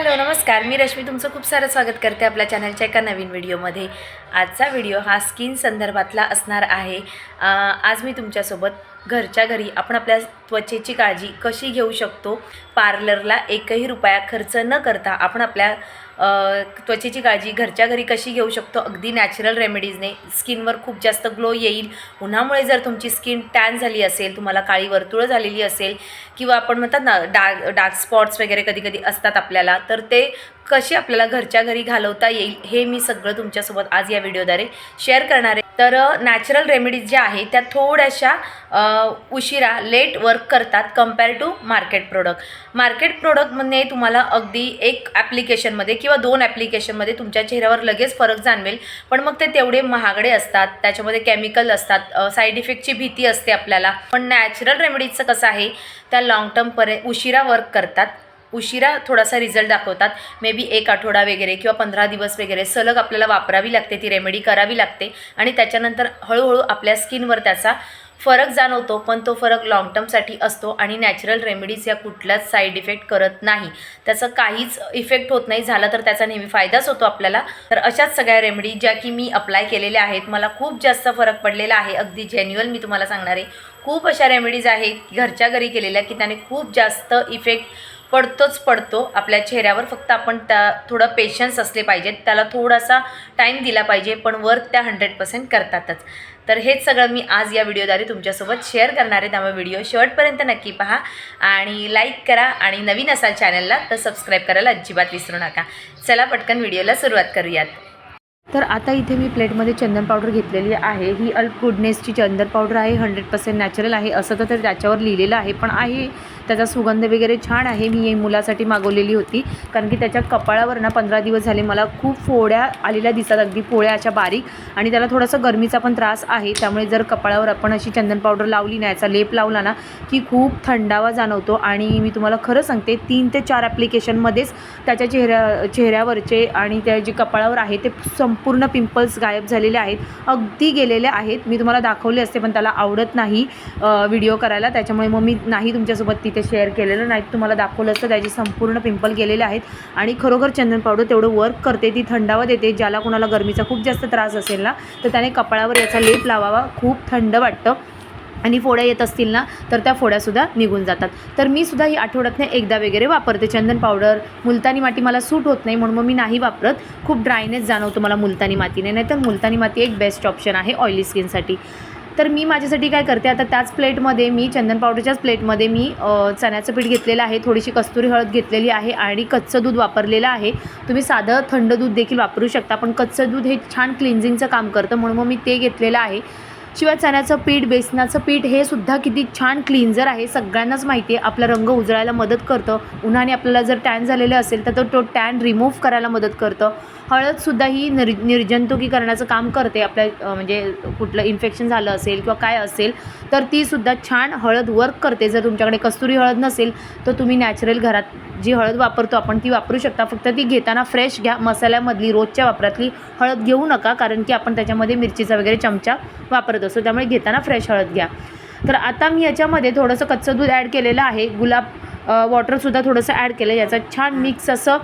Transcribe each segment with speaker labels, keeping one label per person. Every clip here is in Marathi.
Speaker 1: हॅलो नमस्कार. मी रश्मी तुमचं खूप सारं स्वागत करते आपल्या चॅनलच्या एका नवीन व्हिडिओमध्ये. आजचा व्हिडिओ हा स्किन संदर्भातला असणार आहे. आज मी तुमच्यासोबत घरच्या घरी आपण आपल्या त्वचेची काळजी कशी घेऊ शकतो? पार्लरला एकही रुपया खर्च न करता आपण आपल्या त्वचेची काळजी घरच्या घरी कशी घेऊ शकतो? अगदी नॅचरल रेमेडीजने स्किनवर खूप जास्त ग्लो येईल. उन्हामुळे जर तुमची स्किन टॅन झाली असेल तुम्हाला काळी वर्तुळं झालेली असेल किंवा आपण म्हणतात ना डार्क डार्क स्पॉट्स वगैरे कधी कधी असतात आपल्याला तर ते कशी आपल्याला घरच्या घरी घालवता येईल हे मी सगळं तुमच्यासोबत आज या व्हिडिओद्वारे शेअर करणार आहे. तर नॅचरल रेमेडीज ज्या आहेत त्या थोड्याशा उशिरा लेट वर्क करतात compare to market product market प्रोडक्टमध्ये तुम्हाला अगदी एक ॲप्लिकेशनमध्ये किंवा दोन ॲप्लिकेशनमध्ये तुमच्या चेहऱ्यावर लगेच फरक जाणवेल. पण मग ते तेवढे महागडे असतात त्याच्यामध्ये केमिकल असतात साईड इफेक्टची भीती असते आपल्याला. पण नॅचरल रेमेडीजचं कसं आहे त्या लाँग टर्मपर्यंत उशिरा वर्क करतात. उशिरा थोडासा रिझल्ट दाखवतात. मे बी एक आठवडा वगैरे किंवा पंधरा दिवस वगैरे सलग आपल्याला वापरावी लागते ती रेमेडी करावी लागते. आणि त्याच्यानंतर हळूहळू आपल्या स्किनवर त्याचा फरक जाणवतो पण तो फरक लाँग टर्मसाठी असतो आणि नॅचरल रेमेडीज या कुठल्याच साईड इफेक्ट करत नाही. त्याचं काहीच इफेक्ट होत नाही झाला तर त्याचा नेहमी फायदाच होतो आपल्याला. तर अशाच सगळ्या रेमेडी ज्या की मी अप्लाय केलेल्या आहेत मला खूप जास्त फरक पडलेला आहे. अगदी जेन्युअल मी तुम्हाला सांगणार आहे. खूप अशा रेमेडीज आहेत घरच्या घरी केलेल्या की त्याने खूप जास्त इफेक्ट पडतोच पडतो. आपल्या चेहऱ्यावर फक्त आपण त्या थोडं पेशन्स असले पाहिजेत. त्याला थोडासा टाईम दिला पाहिजे पण वर्क त्या हंड्रेड पर्सेंट करतातच. तर हेच सगळं मी आज या व्हिडिओद्वारे तुमच्यासोबत शेअर करणार आहे. त्यामुळे व्हिडिओ शेवटपर्यंत नक्की पहा. आणि लाईक करा. आणि नवीन असाल चॅनलला तर सबस्क्राईब करायला अजिबात विसरू नका. चला पटकन व्हिडिओला सुरुवात करूयात. तर आता इथे मी प्लेटमध्ये चंदन पावडर घेतलेली आहे. ही अल्प गुडनेसची चंदन पावडर आहे. हंड्रेड पर्सेंट नॅचरल आहे. असं तर त्याच्यावर लिहिलेलं आहे. पण आहे त्याचा सुगंध वगैरे छान आहे. मी ही मुलासाठी मागवलेली होती. कारण की त्याच्या कपाळावर ना पंधरा दिवस झाले मला खूप फोड्या आलेल्या दिसतात. अगदी पोळ्या अशा बारीक. आणि त्याला थोडासा गरमीचा पण त्रास आहे. त्यामुळे जर कपाळावर आपण अशी चंदन पावडर लावली ना याचा लेप लावला ना की खूप थंडावा जाणवतो. आणि मी तुम्हाला खरं सांगते तीन ते चार ॲप्लिकेशनमध्येच त्याच्या चेहऱ्या चेहऱ्यावरचे आणि त्या जे कपाळावर आहे ते संपूर्ण पिंपल्स गायब झालेले आहेत. अगदी गेलेले आहेत. मी तुम्हाला दाखवले असते पण त्याला आवडत नाही व्हिडिओ करायला. त्याच्यामुळे मग मी नाही तुमच्यासोबत तिथे शेअर केलेलं. नाही तुम्हाला दाखवलं असतं त्याचे संपूर्ण पिंपल गेलेले आहेत. आणि खरोखर चंदन पावडर तेवढं वर्क करते. ती थंडावा देते ज्याला कोणाला गरमीचा खूप जास्त त्रास असेल ना तर त्याने कपाळावर याचा लेप लावावा. खूप थंड वाटतं. आणि फोड्या येत असतील ना तर त्या फोड्यासुद्धा निघून जातात. तर मी सुद्धा ही आठवड्यातनं एकदा वगैरे वापरते. चंदन पावडर मुलतानी माती मला सूट होत नाही म्हणून मग मी नाही वापरत. खूप ड्रायनेस जाणवतो मला मुलतानी मातीने. नाही तर मुलतानी माती एक बेस्ट ऑप्शन आहे ऑइली स्किनसाठी तर मी माझ्यासाठी काय करते आता त्याच प्लेटमध्ये मी चंदन पावडरच्याच प्लेटमध्ये मी चण्याचं पीठ घेतलेलं आहे थोडीशी कस्तुरी हळद घेतलेली आहे आणि कच्चं दूध वापरलेलं आहे. तुम्ही साधं थंड दूध देखील वापरू शकता पण कच्चं दूध हे छान क्लिन्झिंगचं काम करतं म्हणून मग मी ते घेतलेलं आहे. शिवाय चण्याचं पीठ बेसनाचं पीठ हे सुद्धा किती छान क्लिन्झर आहे. सगळ्यांनाच माहिती आहे आपला रंग उजळायला मदत करतं. उन्हाने आपल्याला जर टॅन झालेलं असेल तर तो टॅन रिमूव्ह करायला मदत करतं. हळदसुद्धा ही निर निर्जंतुकीकरणाचं काम करते आपल्या म्हणजे कुठलं इन्फेक्शन झालं असेल किंवा काय असेल तर तीसुद्धा छान हळद वर्क करते. जर तुमच्याकडे कस्तुरी हळद नसेल तर तुम्ही नॅचरल घरात जी हळद वापरतो आपण ती वापरू शकता. फक्त ती घेताना फ्रेश घ्या. मसाल्यामधली रोजच्या वापरातली हळद घेऊ नका कारण की आपण त्याच्यामध्ये मिरचीचा वगैरे चमचा वापरत असतो. त्यामुळे घेताना फ्रेश हळद घ्या. तर आता मी याच्यामध्ये थोडंसं कच्चं दूध ॲड केलेलं आहे. गुलाब वॉटरसुद्धा थोडंसं ॲड केलं. याचा छान मिक्स असं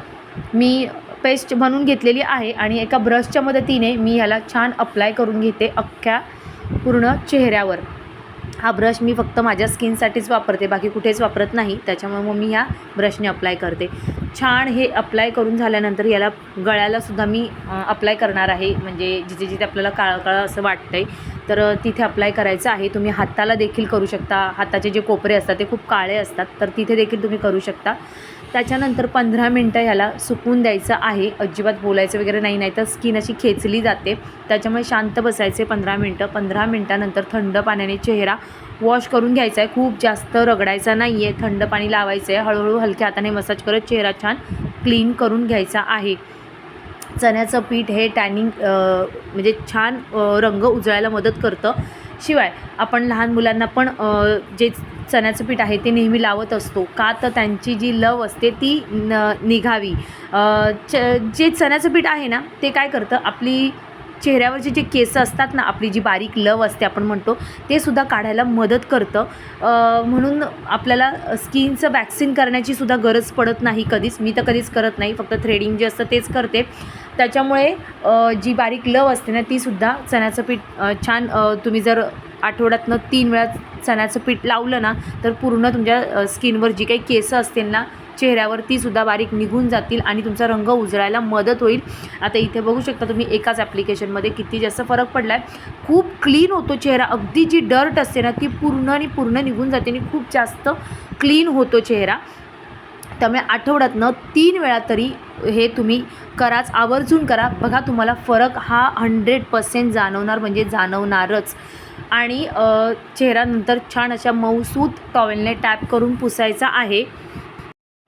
Speaker 1: मी पेस्ट म्हणून घेतलेली आहे आणि एका ब्रशच्या मदतीने मी ह्याला छान अप्लाय करून घेते अख्ख्या पूर्ण चेहऱ्यावर. हा ब्रश मी फक्त माझ्या स्किनसाठीच वापरते बाकी कुठेच वापरत नाही. त्याच्यामुळे मग मी ह्या ब्रशने अप्लाय करते. छान हे अप्लाय करून झाल्यानंतर याला गळ्यालासुद्धा मी अप्लाय करणार आहे. म्हणजे जिथे जिथे आपल्याला काळं काळं असं वाटतं आहे तर तिथे अप्लाय करायचं आहे. तुम्ही हाताला देखील करू शकता. हाताचे जे कोपरे असतात ते खूप काळे असतात तर तिथे देखील तुम्ही करू शकता. त्याच्यानंतर पंधरा मिनटं ह्याला सुकून द्यायचं आहे. अजिबात बोलायचं वगैरे नाही नाही तर स्किन अशी खेचली जाते. त्याच्यामुळे शांत बसायचे पंधरा मिनटं. पंधरा मिनटानंतर थंड पाण्याने चेहरा वॉश करून घ्यायचा आहे. खूप जास्त रगडायचा नाही आहे थंड पाणी लावायचं आहे. हळूहळू हलक्या हाताने मसाज करत चेहरा छान क्लीन करून घ्यायचा आहे. चण्याचं पीठ हे टॅनिंग म्हणजे छान रंग उजळायला मदत करतं. शिवाय आपण लहान मुलांना पण जे चण्याचं पीठ आहे ते नेहमी लावत असतो. का तर त्यांची जी लव असते ती न निघावी. च जे चण्याचं पीठ आहे ना ते काय करतं? आपली चेहऱ्यावरचे जे केस असतात ना आपली जी बारीक लव असते आपण म्हणतो ते सुद्धा काढायला मदत करतं. म्हणून आपल्याला स्किनचं वॅक्सिन करण्याची सुद्धा गरज पडत नाही कधीच. मी तर कधीच करत नाही. फक्त थ्रेडिंग जे असतं तेच करते. त्याच्यामुळे जी बारीक लव असते ना तीसुद्धा चण्याचं पीठ छान तुम्ही जर आठवड्यातनं तीन वेळा चण्याचं पीठ लावलं ना तर पूर्ण तुमच्या स्किनवर जी काही केसं असतील ना चेहऱ्यावर ती सुद्धा बारीक निघून जातील आणि तुमचा रंग उजळायला मदत होईल. आता इथे बघू शकता तुम्ही एकाच ॲप्लिकेशनमध्ये किती जास्त फरक पडला आहे खूप क्लीन होतो चेहरा. अगदी जी डर्ट असते ना ती पूर्ण आणि पूर्ण निघून जाते आणि खूप जास्त क्लीन होतो चेहरा. त्यामुळे आठवड्यातनं तीन वेळा तरी हे तुम्ही कराच आवर्जून करा. बघा तुम्हाला फरक हा हंड्रेड पर्सेंट जाणवणार म्हणजे जाणवणारच. आणि चेहऱ्यानंतर छान अशा मऊसूत टॉवेलने टॅप करून पुसायचा आहे.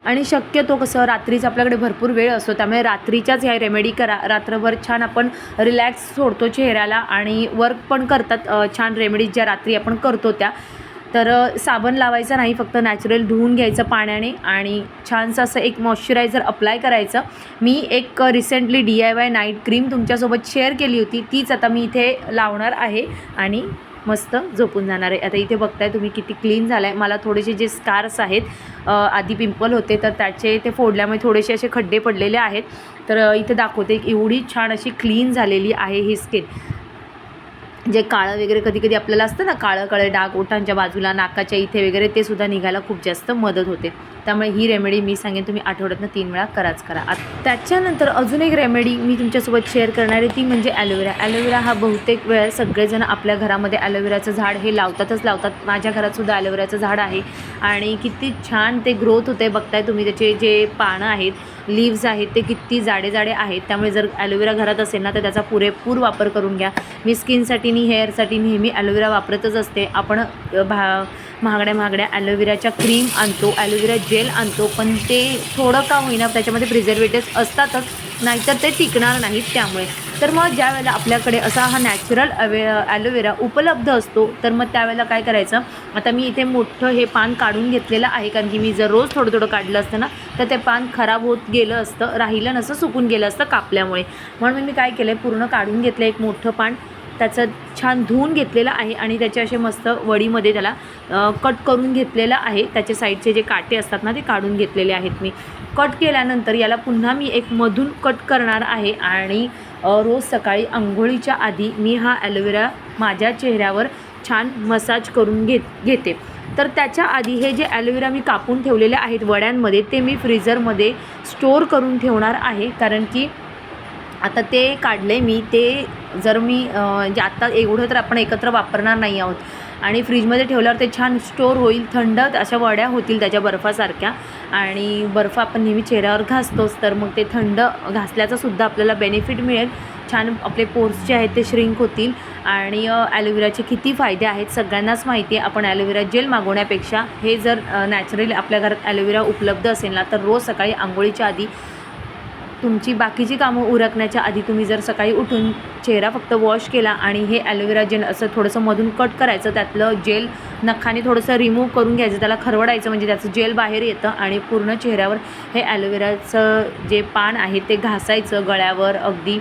Speaker 1: आणि शक्यतो कसं रात्रीच आपल्याकडे भरपूर वेळ असतो त्यामुळे रात्रीच्याच ह्या रेमेडी करा. रात्रभर छान आपण रिलॅक्स सोडतो चेहऱ्याला आणि वर्क पण करतात छान रेमेडीज ज्या रात्री आपण करतो त्या. तर साबण लावायचा नाही फक्त नॅचरल धुवून घ्यायचं पाण्याने आणि छानसं असं एक मॉइश्चरायझर अप्लाय करायचं. मी एक recently D I Y night cream तुमच्यासोबत शेअर केली होती. तीच आता मी इथे लावणार आहे आणि मस्त झोपून जाणार आहे. आता इथे बघताय तुम्ही किती क्लीन झाला आहे मला थोडेसे जे स्कार्स आहेत आधी पिंपल होते तर त्याचे ते फोडल्यामुळे थोडेसे असे खड्डे पडलेले आहेत. तर इथे दाखवते एवढी छान अशी क्लीन झालेली आहे ही स्किन जे काळं वगैरे कधी कधी आपल्याला असतं ना काळं काळे डाग ओठांच्या बाजूला नाकाच्या इथे वगैरे ते सुद्धा निघायला खूप जास्त मदत होते. त्यामुळे ही रेमेडी मी सांगेन तुम्ही आठवड्यातनं तीन वेळा कराच करा. त्याच्यानंतर अजून एक रेमेडी मी तुमच्यासोबत शेअर करणार आहे ती म्हणजे ॲलोवेरा ॲलोवेरा हा बहुतेक वेळा सगळेजण आपल्या घरामध्ये ॲलोवेराचं झाड हे लावतातच लावतात. माझ्या घरातसुद्धा ॲलोवेराचं झाड आहे. आणि किती छान ते ग्रोथ होते बघताय तुम्ही त्याचे जे पानं आहेत लीव्ज आहेत ते किती जाडे जाडे आहेत त्यामुळे जर ॲलोवेरा घरात असेल ना तर त्याचा पुरेपूर वापर करून घ्या. मी स्किनसाठी नी हेअरसाठी नेहमी ॲलोवेरा वापरतच असते. आपण भा महागड्या महागड्या ॲलोवेराच्या क्रीम आणतो ॲलोवेरा जेल आणतो पण ते थोडं का होईना त्याच्यामध्ये प्रिझर्वेटिव्ह असतातच नाहीतर ते टिकणार नाहीत त्यामुळे. तर मग ज्या वेळेला आपल्याकडे असा हा नॅचरल अवे ॲलोवेरा उपलब्ध असतो तर मग त्यावेळेला काय करायचं? आता मी इथे मोठं हे पान काढून घेतलेलं आहे कारण की मी जर रोज थोडं थोडं काढलं असतं ना तर ते पान खराब होत गेलं असतं राहिलं नसतं सुकून गेलं असतं कापल्यामुळे. म्हणून मी काय केलं आहे पूर्ण काढून घेतलं एक मोठं पान. त्याचं छान धुवून घेतलेलं आहे आणि त्याचे असे मस्त वडीमध्ये त्याला कट करून घेतलेलं आहे. त्याचे साईडचे जे काटे असतात ना ते काढून घेतलेले आहेत मी. कट केल्यानंतर याला पुन्हा मी एक मधून कट करणार आहे आणि रोज सकाळी आंघोळीच्या आधी मी हा ॲलोवेरा माझ्या चेहऱ्यावर छान मसाज करून घेत घेते. तर त्याच्या आधी हे जे ॲलोवेरा मी कापून ठेवलेले आहेत वड्यांमध्ये ते मी फ्रीझरमध्ये स्टोअर करून ठेवणार आहे. कारण की आता ते काढले मी ते जर मी म्हणजे जे आत्ता एवढं तर आपण एकत्र वापरणार नाही आहोत. आणि फ्रीजमध्ये ठेवल्यावर ते छान स्टोअर होईल थंड अशा वड्या होतील त्याच्या बर्फासारख्या. आणि बर्फ आपण नेहमी चेहऱ्यावर घासतोच तर मग ते थंड घासल्याचा सुद्धा आपल्याला बेनिफिट मिळेल. छान आपले पोर्स जे आहेत ते श्रिंक होतील. आणि ॲलोवेराचे किती फायदे आहेत सगळ्यांनाच माहिती आहे. आपण ॲलोवेरा जेल मागवण्यापेक्षा हे जर नॅचरली आपल्या घरात ॲलोवेरा उपलब्ध असेल ना तर रोज सकाळी आंघोळीच्या आधी तुमची बाकीची कामं उरकण्याच्या आधी तुम्ही जर सकाळी उठून चेहरा फक्त वॉश केला आणि हे ॲलोवेरा जेल असं थोडंसं मधून कट करायचं त्यातलं जेल नखाने थोडंसं रिमूव्ह करून घ्यायचं त्याला खरवडायचं म्हणजे त्याचं जेल बाहेर येतं आणि पूर्ण चेहऱ्यावर हे ॲलोवेराचं जे पान आहे ते घासायचं गळ्यावर अगदी.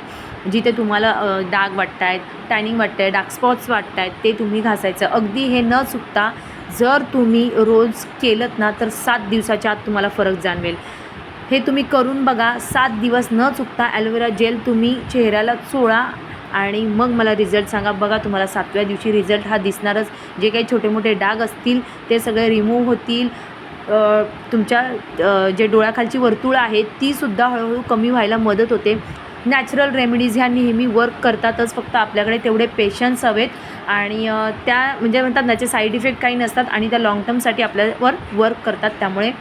Speaker 1: जिथे तुम्हाला डाग वाटत आहेत टॅनिंग वाटत आहे डार्क स्पॉट्स वाटत आहेत ते तुम्ही घासायचं. अगदी हे न चुकता जर तुम्ही रोज केलं ना तर सात दिवसाच्या आत तुम्हाला फरक जाणवेल. हे तुम्ही करून बघा. सात दिवस न चुकता ॲलोवेरा जेल तुम्ही चेहऱ्याला चोळा आणि मग मला रिझल्ट सांगा. बघा तुम्हाला सातव्या दिवशी रिझल्ट हा दिसणारच. जे काही छोटे मोठे डाग असतील ते सगळे रिमूव्ह होतील. तुमच्या जे डोळ्याखालची वर्तुळं आहेत तीसुद्धा हळूहळू कमी व्हायला मदत होते. नॅचरल रेमेडीज ह्या नेहमी वर्क करतातच. फक्त आपल्याकडे तेवढे पेशन्स हवेत. आणि त्या म्हणजे म्हणतात त्याचे साईड इफेक्ट काही नसतात आणि त्या लाँग टर्मसाठी आपल्यावर वर्क करतात. त्यामुळे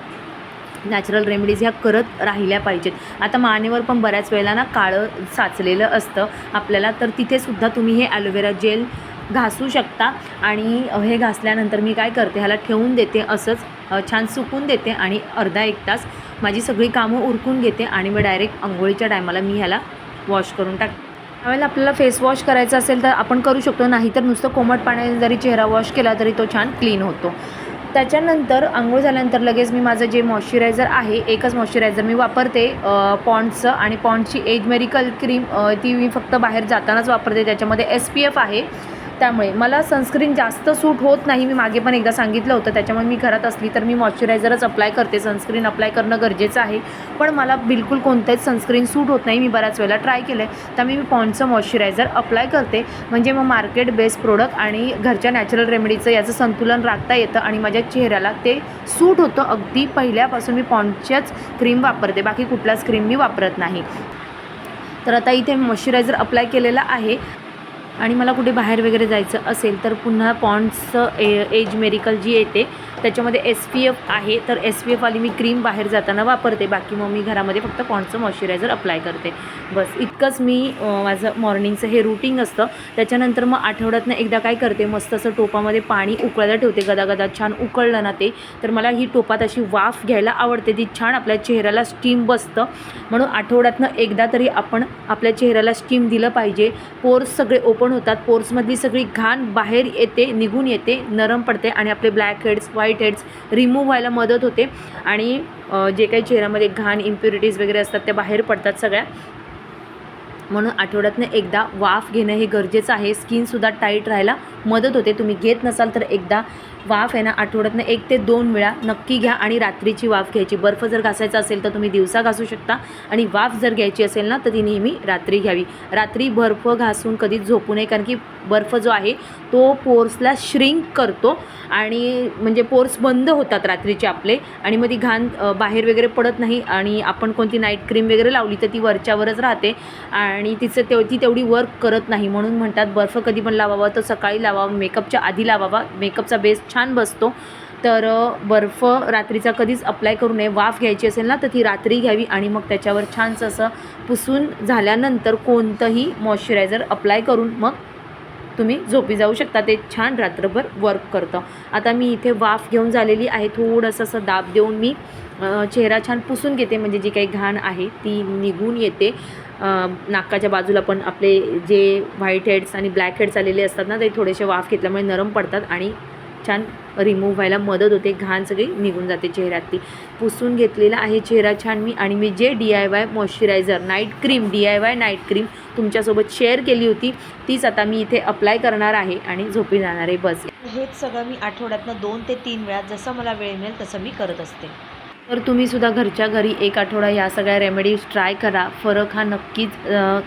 Speaker 1: नॅचरल रेमेडीज ह्या करत राहिल्या पाहिजेत. आता मानेवर पण बऱ्याच वेळेला ना काळं साचलेलं असतं. आपल्याला तर तिथेसुद्धा तुम्ही हे ॲलोवेरा जेल घासू शकता. आणि हे घासल्यानंतर मी काय करते ह्याला ठेवून देते असंच छान सुकून देते आणि अर्धा एक तास माझी सगळी कामं उरकून घेते आणि मग डायरेक्ट आंघोळीच्या टायमाला मी ह्याला वॉश करून टाकते त्यावेळेला आपल्याला फेस वॉश करायचा असेल तर आपण करू शकतो. नाही तर नुसतं कोमट पाण्याने जरी चेहरा वॉश केला तरी तो छान क्लीन होतो. त्याच्यानंतर आंघोळ झाल्यानंतर लगेच मी माझं जे मॉइश्चरायझर आहे एकच मॉइश्चरायझर मी वापरते पॉन्डचं आणि पॉन्डची एजमेरिकल क्रीम ती मी फक्त बाहेर जातानाच वापरते. त्याच्यामध्ये एस पी एफ आहे. त्यामुळे. मला सनस्क्रीन जास्त सूट होत नाही मी मागे पण एकदा सांगितलं होतं. त्याच्यामुळे मी घरात असली तर मी मॉइश्चरायझरच अप्लाय करते. सनस्क्रीन अप्लाय करणं गरजेचं आहे. पण मला बिलकुल कोणतंच सनस्क्रीन सूट होत नाही. मी बऱ्याच वेळेला ट्राय केलं आहे त्यामुळे मी पॉन्डचं मॉइश्चरायझर अप्लाय करते. म्हणजे मग मार्केट बेस्ड प्रोडक्ट आणि घरच्या नॅचरल रेमेडीचं याचं संतुलन राखता येतं आणि माझ्या चेहऱ्याला ते सूट होतं. अगदी पहिल्यापासून मी पॉन्डच्याच क्रीम वापरते. बाकी कुठलाच क्रीम मी वापरत नाही. तर आता इथे मॉइश्चरायझर अप्लाय केलेला आहे. आणि मला कुठे बाहेर वगैरे जायचं असेल तर पुन्हा पॉन्ड्सचं ए एज मेडिकल जी येते त्याच्यामध्ये एस पी एफ आहे तर एस पी एफवाली मी क्रीम बाहेर जाताना वापरते. बाकी मग मी घरामध्ये फक्त पॉन्डचं मॉइश्चरायझर अप्लाय करते. बस इतकंच मी माझं मॉर्निंगचं हे रुटीन असतं. त्याच्यानंतर मग आठवड्यातनं एकदा काय करते मस्त असं टोपामध्ये पाणी उकळायला ठेवते गदागदा छान उकळलं ना ते तर मला ही टोपात अशी वाफ घ्यायला आवडते ती छान आपल्या चेहऱ्याला स्टीम बसतं. म्हणून आठवड्यातनं एकदा तरी आपण आपल्या चेहऱ्याला स्टीम दिलं पाहिजे. पोर्स सगळे ओपन होतात. पोर्समधली सगळी घाण बाहेर येते निघून येते नरम पडते आणि आपले blackheads whiteheads remove व्हायला मदत होते. आणि जे काही चेहऱ्यामध्ये घाण इम्प्युरिटीज वगैरे असतात त्या बाहेर पडतात सगळ्या. म्हणून आठवड्यातनं एकदा वाफ घेणं हे गरजेचं आहे. स्किनसुद्धा टाईट राहायला मदत होते. तुम्ही घेत नसाल तर एकदा वाफ आहे ना आठवड्यातनं एक ते दोन वेळा नक्की घ्या आणि रात्रीची वाफ घ्यायची. बर्फ जर घासायचा असेल तर तुम्ही दिवसा घासू शकता आणि वाफ जर घ्यायची असेल ना तर ती नेहमी रात्री घ्यावी. रात्री बर्फ घासून कधीच झोपू नये कारण की बर्फ जो आहे तो पोर्सला श्रिंक करतो आणि म्हणजे पोर्स बंद होतात रात्रीचे आपले आणि मग ती घाण बाहेर वगैरे पडत नाही आणि आपण कोणती नाईट क्रीम वगैरे लावली तर ती वरच्यावरच राहते आणि तिचं तेव ती तेवढी वर्क करत नाही. म्हणून म्हणतात बर्फ कधी पण लावावा तर सकाळी लावावा मेकअपच्या आधी लावावा. मेकअपचा बेस छान बसतो. तर बर्फ रात्रीचा कधीच अप्लाय करू नये. वाफ घ्यायची असेल ना तर ती रात्री घ्यावी आणि मग त्याच्यावर छानसं असं पुसून झाल्यानंतर कोणतंही मॉइश्चरायझर अप्लाय करून मग तुम्ही झोपी जाऊ शकता. ते छान रात्रभर वर्क करतं. आता मी इथे वाफ घेऊन झालेली आहे. थोडंसं असं दाब देऊन मी चेहरा छान पुसून घेते. म्हणजे जी काही घाण आहे ती निघून येते. नाकाच्या बाजूला पण आपले जे व्हाईट हेड्स आणि ब्लॅक हेड्स आलेले असतात ना ते थोडेसे वाफ घेतल्यामुळे नरम पडतात आणि छान रिमूव्ह व्हायला मदत होते. घाण सगळी निघून जाते चेहऱ्यातली. पुसून घेतलेला आहे चेहरा छान मी आणि मी जे D I Y moisturiser night cream D I Y night cream तुमच्यासोबत शेअर केली होती. तीच आता मी इथे अप्लाय करणार आहे आणि झोपी जाणार आहे. बस. हेच सगळं मी आठवड्यातनं दोन ते तीन वेळा जसं मला वेळ मिळेल तसं मी करत असते. तर तुम्ही सुद्धा घरच्या घरी एक आठवडा या सगळ्या रेमेडीज ट्राय करा. फरक हा नक्कीच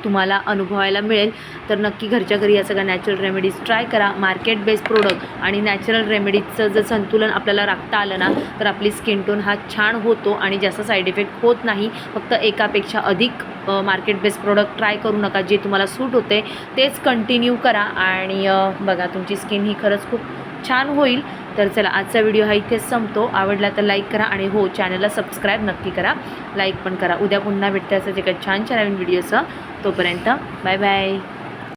Speaker 1: तुम्हाला अनुभवायला मिळेल. तर नक्की घरच्या घरी या सगळ्या नॅचरल रेमेडीज ट्राय करा. मार्केट बेस्ड प्रोडक्ट आणि नॅचरल रेमेडीजचं जर संतुलन आपल्याला राखता आलं ना तर आपली स्किन टोन हा छान होतो आणि जास्त साईड इफेक्ट होत नाही. फक्त एकापेक्षा अधिक मार्केट बेस्ड प्रोडक्ट ट्राय करू नका जे तुम्हाला सूट होते. तेच कंटिन्यू करा आणि बघा तुमची स्किन ही खरंच खूप छान होईल. तर चला आजचा व्हिडिओ हा इथेच संपतो. आवडला तर लाईक करा आणि हो चॅनलला सबस्क्राईब नक्की करा. लाईक पण करा. उद्या पुन्हा भेटते असं जे काही छान छान नवीन व्हिडिओचं तोपर्यंत बाय बाय